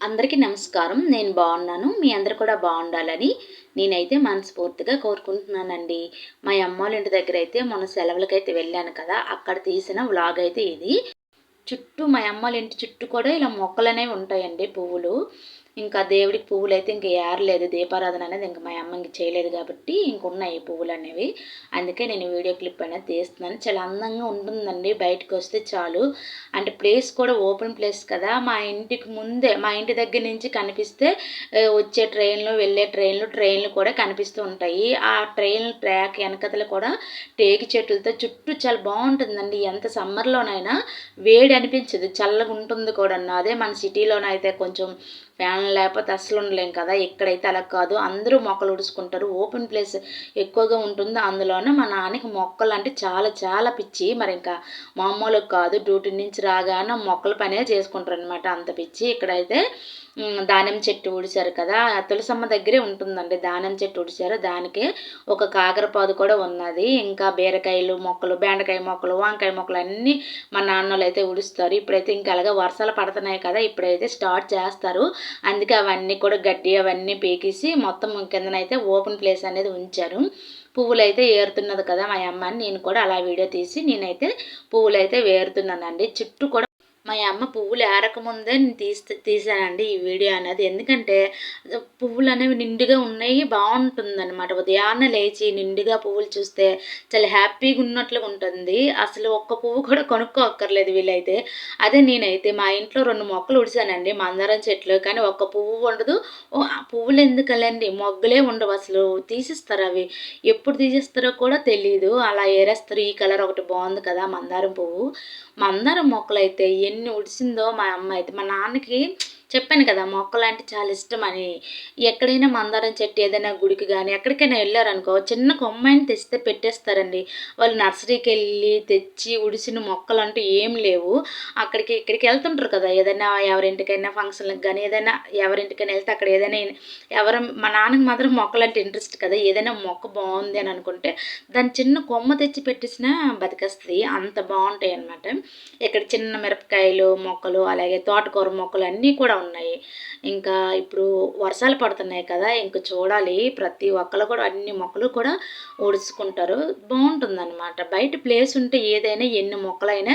అందరికీ నమస్కారం. నేను బాగున్నాను. మీ అందరు కూడా బాగుండాలని నేనైతే మనస్ఫూర్తిగా కోరుకుంటున్నానండి. మా అమ్మ వాళ్ళ ఇంటి దగ్గర అయితే మొన్న సెలవులకైతే వెళ్ళాను కదా అక్కడ తీసిన వ్లాగ్ అయితే ఇది. చుట్టూ మా అమ్మ వాళ్ళ ఇంటి చుట్టూ కూడా ఇలా మొక్కలు అనేవి ఉంటాయండి పువ్వులు. ఇంకా దేవుడికి పువ్వులు అయితే ఇంక ఏరలేదు దీపారాధన అనేది ఇంకా మా అమ్మకి చేయలేదు కాబట్టి ఇంకున్నాయి పువ్వులు అనేవి అందుకే నేను వీడియో క్లిప్ అనేది తీస్తున్నాను. చాలా అందంగా ఉంటుందండి. బయటకు వస్తే చాలు. అంటే ప్లేస్ కూడా ఓపెన్ ప్లేస్ కదా. మా ఇంటికి ముందే మా ఇంటి దగ్గర నుంచి కనిపిస్తే వచ్చే ట్రైన్లు వెళ్ళే ట్రైన్లు ట్రైన్లు కూడా కనిపిస్తూ ఉంటాయి. ఆ ట్రైన్ ట్రాక్ వెనకతలు కూడా టేకి చెట్లతో చుట్టూ చాలా బాగుంటుందండి. ఎంత సమ్మర్లోనైనా వేడి అనిపించదు. చల్లగా ఉంటుంది కూడా అదే మన సిటీలోనైతే కొంచెం ఫ్యాన్ లేకపోతే అస్సలు ఉండలేం కదా ఎక్కడైతే అలా కాదు అందరూ మొక్కలు ఉడుచుకుంటారు. ఓపెన్ ప్లేస్ ఎక్కువగా ఉంటుంది. అందులోనే మా నాన్నకి మొక్కలు అంటే చాలా చాలా పిచ్చి. మరి ఇంకా మామూలుగా కాదు డ్యూటీ నుంచి రాగానే మొక్కల పనే చేసుకుంటారు అనమాట అంత పిచ్చి. ఇక్కడైతే దానిమ్మ చెట్టు ఊడిచారు కదా తులసమ్మ దగ్గరే ఉంటుందండి దానిమ్మ చెట్టు ఉడిచారు దానికే ఒక కాకరపాదు కూడా ఉన్నది. ఇంకా బీరకాయలు మొక్కలు బెండకాయ మొక్కలు వంకాయ మొక్కలు అన్నీ మా నాన్నలు అయితే ఉడుస్తారు ఇప్పుడైతే ఇంకా అలాగే వర్షాలు పడుతున్నాయి కదా ఇప్పుడైతే స్టార్ట్ చేస్తారు. అందుకే అవన్నీ కూడా గడ్డి అవన్నీ పీకేసి మొత్తం కిందనైతే ఓపెన్ ప్లేస్ అనేది ఉంచారు. పువ్వులు అయితే ఏరుతున్నది కదా మా అమ్మ నేను కూడా అలా వీడియో తీసి నేనైతే పువ్వులు అయితే వేరుతున్నానండి. చుట్టూ కూడా మా అమ్మ పువ్వులు ఏరకముందే నేను తీస్తే తీసానండి ఈ వీడియో అనేది. ఎందుకంటే పువ్వులు అనేవి నిండుగా ఉన్నాయి బాగుంటుంది అనమాట ఉదయాన్నే లేచి నిండుగా పువ్వులు చూస్తే చాలా హ్యాపీగా ఉన్నట్లుగా ఉంటుంది. అసలు ఒక్క పువ్వు కూడా కొనుక్కోక్కర్లేదు వీళ్ళైతే. అదే నేనైతే మా ఇంట్లో రెండు మొక్కలు ఉడిసానండి మందారం చెట్లు. కానీ ఒక్క పువ్వు ఉండదు పువ్వులు ఎందుకలండి? మొగ్గలే ఉండవు. అసలు తీసిస్తారు అవి. ఎప్పుడు తీసేస్తారో కూడా తెలియదు అలా ఏరేస్తారు. ఈ కలర్ ఒకటి బాగుంది కదా మందారం పువ్వు. మందారం మొక్కలు అయితే ఎన్ని ఉడిసిందో మా అమ్మ అయితే. మా నాన్నకి చెప్పాను కదా మొక్కలు అంటే చాలా ఇష్టం అని. ఎక్కడైనా మందారం చెట్టు ఏదైనా గుడికి కానీ ఎక్కడికైనా వెళ్ళారనుకో చిన్న కొమ్మాయిని తెస్తే పెట్టేస్తారండి. వాళ్ళు నర్సరీకి వెళ్ళి తెచ్చి ఉడిసిన మొక్కలు అంటూ ఏం లేవు. అక్కడికి ఇక్కడికి వెళ్తుంటారు కదా ఏదైనా ఎవరింటికైనా ఫంక్షన్లకు కానీ ఏదైనా ఎవరింటికైనా వెళ్తే అక్కడ ఏదైనా ఎవరు మా నాన్నకి మాత్రం మొక్కలు అంటే ఇంట్రెస్ట్ కదా ఏదైనా మొక్క బాగుంది అని అనుకుంటే దాని చిన్న కొమ్మ తెచ్చి పెట్టేసినా బతికేస్తుంది. అంత బాగుంటాయి అనమాట ఇక్కడ చిన్న మిరపకాయలు మొక్కలు అలాగే తోటకూర మొక్కలు అన్నీ కూడా ఉన్నాయి. ఇంకా ఇప్పుడు వర్షాలు పడుతున్నాయి కదా ఇంక చూడాలి. ప్రతి ఒక్కరు కూడా అన్ని మొక్కలు కూడా ఉడుచుకుంటారు. బాగుంటుందన్నమాట. బయట ప్లేస్ ఉంటే ఏదైనా ఎన్ని మొక్కలైనా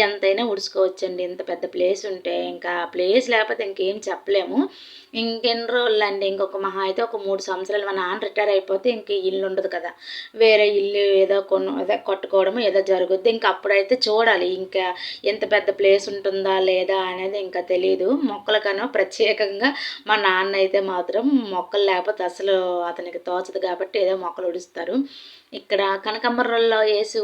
ఎంతైనా ఉడుచుకోవచ్చండి. ఇంత పెద్ద ప్లేస్ ఉంటే ఇంకా ప్లేస్ లేకపోతే ఇంకేం చెప్పలేము. ఇంకెన్ని రోజులు అండి ఇంకొక మహా అయితే ఒక మూడు సంవత్సరాలు మా నాన్న రిటైర్ అయిపోతే ఇంక ఇల్లు ఉండదు కదా. వేరే ఇల్లు ఏదో కొను ఏదో కట్టుకోవడం ఏదో జరుగుద్ది. ఇంకా అప్పుడైతే చూడాలి. ఇంకా ఎంత పెద్ద ప్లేస్ ఉంటుందా లేదా అనేది ఇంకా తెలియదు మొక్కను ప్రత్యేకంగా మా నాన్న అయితే మాత్రం మొక్కలు లేకపోతే అసలు అతనికి తోచదు కాబట్టి ఏదో మొక్కలు ఉడుస్తారు. ఇక్కడ కనకంబరంలో వేసి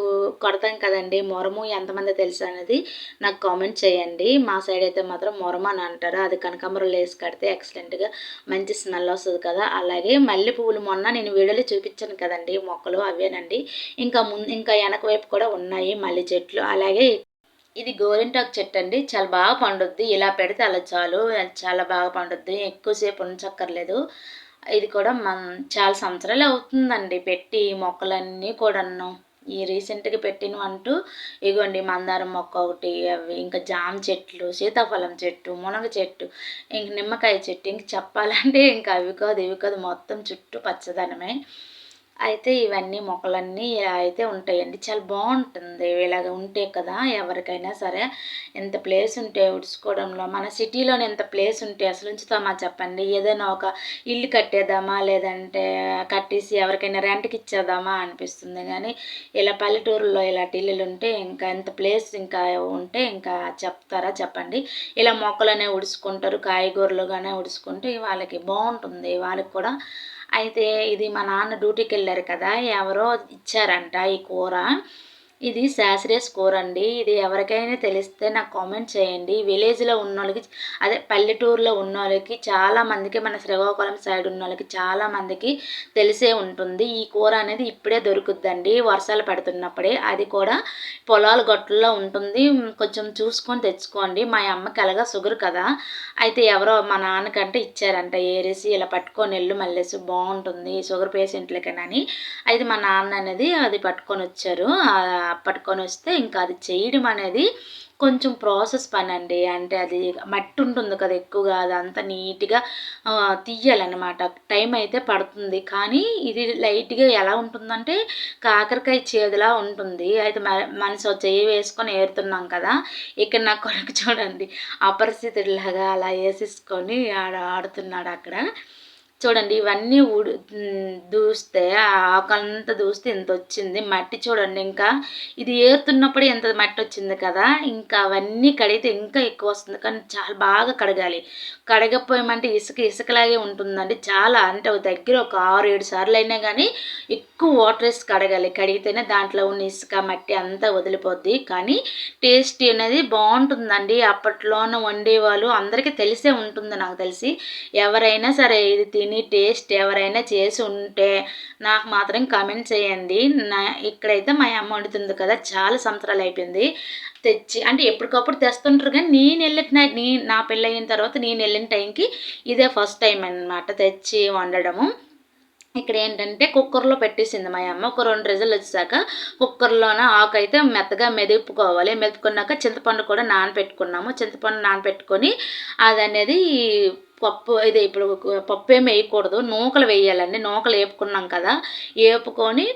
కొడతాం కదండి మొరము ఎంతమంది తెలుసు అనేది నాకు కామెంట్ చేయండి. మా సైడ్ అయితే మాత్రం మొరమ అని అంటారు. అది కనకాంబరంలో వేసి కడితే ఎక్సలెంట్గా మంచి స్మెల్ వస్తుంది కదా. అలాగే మల్లె పువ్వులు మొన్న నేను వీడియోలో చూపించాను కదండి మొక్కలు అవేనండి. ఇంకా ముందు ఇంకా వెనక వైపు కూడా ఉన్నాయి మల్లె చెట్లు. అలాగే ఇది గోరింటాకు చెట్టు అండి చాలా బాగా పండుద్ది. ఇలా పెడితే అలా చాలు. చాలా బాగా పండుద్ది. ఎక్కువసేపు ఉంచక్కర్లేదు. ఇది కూడా మన చాలా సంవత్సరాలు అవుతుందండి పెట్టి మొక్కలన్నీ కూడాను. ఈ రీసెంట్గా పెట్టిన అంటూ ఇగోండి మందారం మొక్క ఒకటి అవి ఇంకా జామ చెట్లు సీతాఫలం చెట్టు మునగ చెట్టు ఇంక నిమ్మకాయ చెట్టు ఇంక చెప్పాలంటే ఇంకా అవి కాదు ఇవి కాదు మొత్తం చుట్టూ పచ్చదనమే. అయితే ఇవన్నీ మొక్కలన్నీ ఇలా అయితే ఉంటాయండి. చాలా బాగుంటుంది ఇలాగ ఉంటే కదా ఎవరికైనా సరే. ఎంత ప్లేస్ ఉంటే ఉడుచుకోవడంలో మన సిటీలోనే ఎంత ప్లేస్ ఉంటే అసలు ఉంచుతామా చెప్పండి? ఏదైనా ఒక ఇల్లు కట్టేద్దామా? లేదంటే కట్టేసి ఎవరికైనా రెంట్కి ఇచ్చేద్దామా అనిపిస్తుంది. కానీ ఇలా పల్లెటూరులో ఇలాంటి ఇల్లులు ఉంటే ఇంకా ఎంత ప్లేస్ ఇంకా ఉంటే ఇంకా చెప్తారా చెప్పండి? ఇలా మొక్కలనే ఉడుచుకుంటారు కాయగూరలుగానే ఉడుచుకుంటే వాళ్ళకి బాగుంటుంది. వాళ్ళకి కూడా అయితే ఇది మా నాన్న డ్యూటీకి వెళ్ళారు కదా ఎవరో ఇచ్చారంట ఈ కూర. ఇది శాస్త్రీయ స్కోర్ అండి. ఇది ఎవరికైనా తెలిస్తే నాకు కామెంట్ చేయండి. విలేజ్లో ఉన్న వాళ్ళకి అదే పల్లెటూరులో ఉన్న వాళ్ళకి చాలామందికి మన శ్రీకాకుళం సైడ్ ఉన్న వాళ్ళకి చాలామందికి తెలిసే ఉంటుంది. ఈ కూర అనేది ఇప్పుడే దొరుకుద్దండి. వర్షాలు పడుతున్నప్పుడే అది కూడా పొలాల గట్టుల్లో ఉంటుంది. కొంచెం చూసుకొని తెచ్చుకోండి. మా అమ్మకి అలాగా షుగర్ కదా. అయితే ఎవరో మా నాన్నకంటే ఇచ్చారంట ఏరేసి ఇలా పట్టుకొని వెళ్ళు మళ్ళేసి బాగుంటుంది. షుగర్ పేషెంట్లకేనని అయితే మా నాన్న అనేది అది పట్టుకొని వచ్చారు. పట్టుకొని వస్తే ఇంకా అది చేయడం అనేది కొంచెం ప్రాసెస్ పని అండి అంటే అది మట్టి ఉంటుంది కదా ఎక్కువగా అదంతా నీట్గా తీయాలన్నమాట. టైం అయితే పడుతుంది. కానీ ఇది లైట్గా ఎలా ఉంటుందంటే కాకరకాయ చేదులా ఉంటుంది. అయితే మనసు చెయ్యి వేసుకొని ఏరుతున్నాం కదా ఇక్కడ నా కొడుకు చూడండి అపరిస్థితులాగా అలా వేసేసుకొని ఆడ ఆడుతున్నాడు అక్కడ. చూడండి ఇవన్నీ ఊడి దూస్తే ఆకంతా దూస్తే ఇంత వచ్చింది. మట్టి చూడండి ఇంకా. ఇది ఏరుతున్నప్పుడు ఎంత మట్టి వచ్చింది కదా. ఇంకా అవన్నీ కడిగితే ఇంకా ఎక్కువ వస్తుంది. కానీ చాలా బాగా కడగాలి. కడగపోయామంటే ఇసుక ఇసుకలాగే ఉంటుందండి. చాలా అంటే దగ్గర ఒక ఆరు ఏడు సార్లు అయినా కానీ ఎక్కువ వాటర్ వేసి కడగాలి. కడిగితేనే దాంట్లో ఉన్న ఇసుక మట్టి అంతా వదిలిపోద్ది. కానీ టేస్ట్ అనేది బాగుంటుందండి. అప్పట్లోనే వండేవాళ్ళు. అందరికీ తెలిసే ఉంటుంది నాకు తెలిసి. ఎవరైనా సరే ఇది తిని టేస్ట్ ఎవరైనా చేసి ఉంటే నాకు మాత్రం కామెంట్ చేయండి. నా ఇక్కడైతే మా అమ్మ వండుతుంది కదా చాలా సంవత్సరాలు అయిపోయింది. తెచ్చి అంటే ఎప్పటికప్పుడు తెస్తుంటారు కానీ నేను వెళ్ళిన నీ నా పెళ్ళయిన తర్వాత నేను వెళ్ళిన టైంకి ఇదే ఫస్ట్ టైం అనమాట తెచ్చి వండడము. ఇక్కడ ఏంటంటే కుక్కర్లో పెట్టేసింది మా అమ్మ. ఒక రెండు రోజులు వచ్చాక కుక్కర్లోన ఆకు అయితే మెత్తగా మెదుపుకోవాలి. మెదుపుకున్నాక చింతపండు కూడా నానపెట్టుకున్నాము. చింతపండు నానపెట్టుకొని అది అనేది పప్పు ఇది ఇప్పుడు పప్పు ఏమి వేయకూడదు. నూకలు వేయాలండి. నూకలు వేపుకున్నాం కదా. వేపుకొని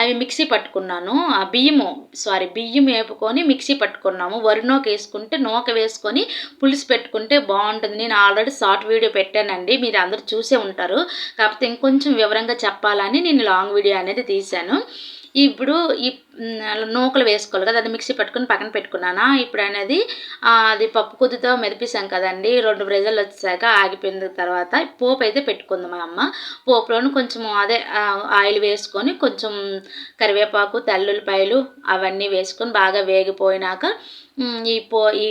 అవి మిక్సీ పట్టుకున్నాను. ఆ బియ్యము సారీ బియ్యం వేపుకొని మిక్సీ పట్టుకున్నాము. వరి నూక వేసుకుంటే నూక వేసుకొని పులుసు పెట్టుకుంటే బాగుంటుంది. నేను ఆల్రెడీ షార్ట్ వీడియో పెట్టానండి. మీరు అందరూ చూసే ఉంటారు. కాకపోతే ఇంకొంచెం వివరంగా చెప్పాలని నేను లాంగ్ వీడియో అనేది తీశాను. ఇప్పుడు ఈ నూకలు వేసుకోవాలి కదా అది మిక్సీ పట్టుకుని పక్కన పెట్టుకున్నానా? ఇప్పుడు అనేది అది పప్పు కొద్దితో మెదిపిసాం కదండి రెండు బ్రెజర్లు వచ్చాక ఆగిపోయిన తర్వాత పోపు అయితే పెట్టుకుంది మా అమ్మ. పోపులోను కొంచెం అదే ఆయిల్ వేసుకొని కొంచెం కరివేపాకు తెల్లుల్లిపాయలు అవన్నీ వేసుకొని బాగా వేగిపోయినాక ఈ పో ఈ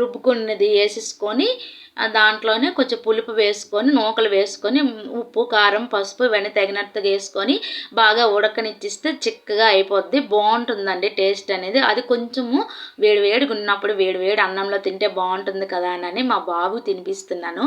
రుబ్బుకున్నది వేసేసుకొని దాంట్లోనే కొంచెం పులుపు వేసుకొని నూకలు వేసుకొని ఉప్పు కారం పసుపు ఇవన్నీ తగినట్టుగా వేసుకొని బాగా ఉడకనిచ్చిస్తే చిక్కగా అయిపోద్ది. బాగుంటుందండి టేస్ట్ అనేది. అది కొంచెము వేడి వేడిగా ఉన్నప్పుడు వేడి వేడి అన్నంలో తింటే బాగుంటుంది కదా అని మా బాబు తినిపిస్తున్నాను.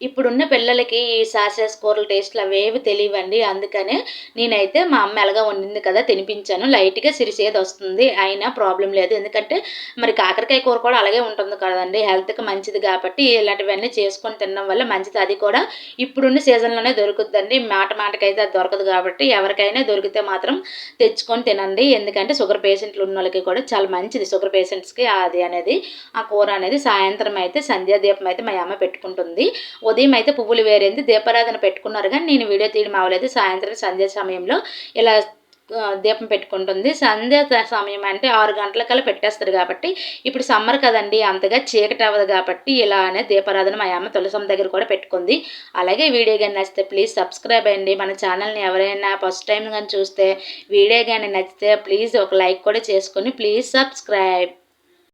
ఇప్పుడున్న పిల్లలకి ఈ సాసెస్ కూరల టేస్ట్లు అవేవి తెలియవండి. అందుకనే నేనైతే మా అమ్మ ఎలాగా వండింది కదా తినిపించాను. లైట్గా సిరిసేది వస్తుంది. అయినా ప్రాబ్లం లేదు. ఎందుకంటే మరి కాకరకాయ కూర కూడా అలాగే ఉంటుంది కదండి. హెల్త్కి మంచిది కాబట్టి ఇలాంటివన్నీ చేసుకొని తినడం వల్ల మంచిది. అది కూడా ఇప్పుడున్న సీజన్లోనే దొరుకుతుందండి. మాట మాటకైతే అది దొరకదు కాబట్టి ఎవరికైనా దొరికితే మాత్రం తెచ్చుకొని తినండి. ఎందుకంటే షుగర్ పేషెంట్లు ఉన్న వాళ్ళకి కూడా చాలా మంచిది. షుగర్ పేషెంట్స్కి అది అనేది ఆ కూర అనేది సాయంత్రం అయితే సంధ్యాదీపం అయితే మా అమ్మ పెట్టుకుంటుంది. ఉదయం అయితే పువ్వులు వేరేంది దీపారాధన పెట్టుకున్నారు. కానీ నేను వీడియో తీయడం అవ్వలేదు సాయంత్రం సంధ్య సమయంలో ఇలా దీపం పెట్టుకుంటుంది. సంధ్య సమయం అంటే ఆరు గంటలకల్లా పెట్టేస్తారు కాబట్టి ఇప్పుడు సమ్మర్ కదండి అంతగా చీకటి అవ్వదు కాబట్టి ఇలానే దీపారాధన మా అమ్మ తులసం దగ్గర కూడా పెట్టుకుంది. అలాగే వీడియో కానీ నచ్చితే ప్లీజ్ సబ్స్క్రైబ్ అయ్యండి. మన ఛానల్ని ఎవరైనా ఫస్ట్ టైం కానీ చూస్తే వీడియో కానీ నచ్చితే ప్లీజ్ ఒక లైక్ కూడా చేసుకొని ప్లీజ్ సబ్స్క్రైబ్.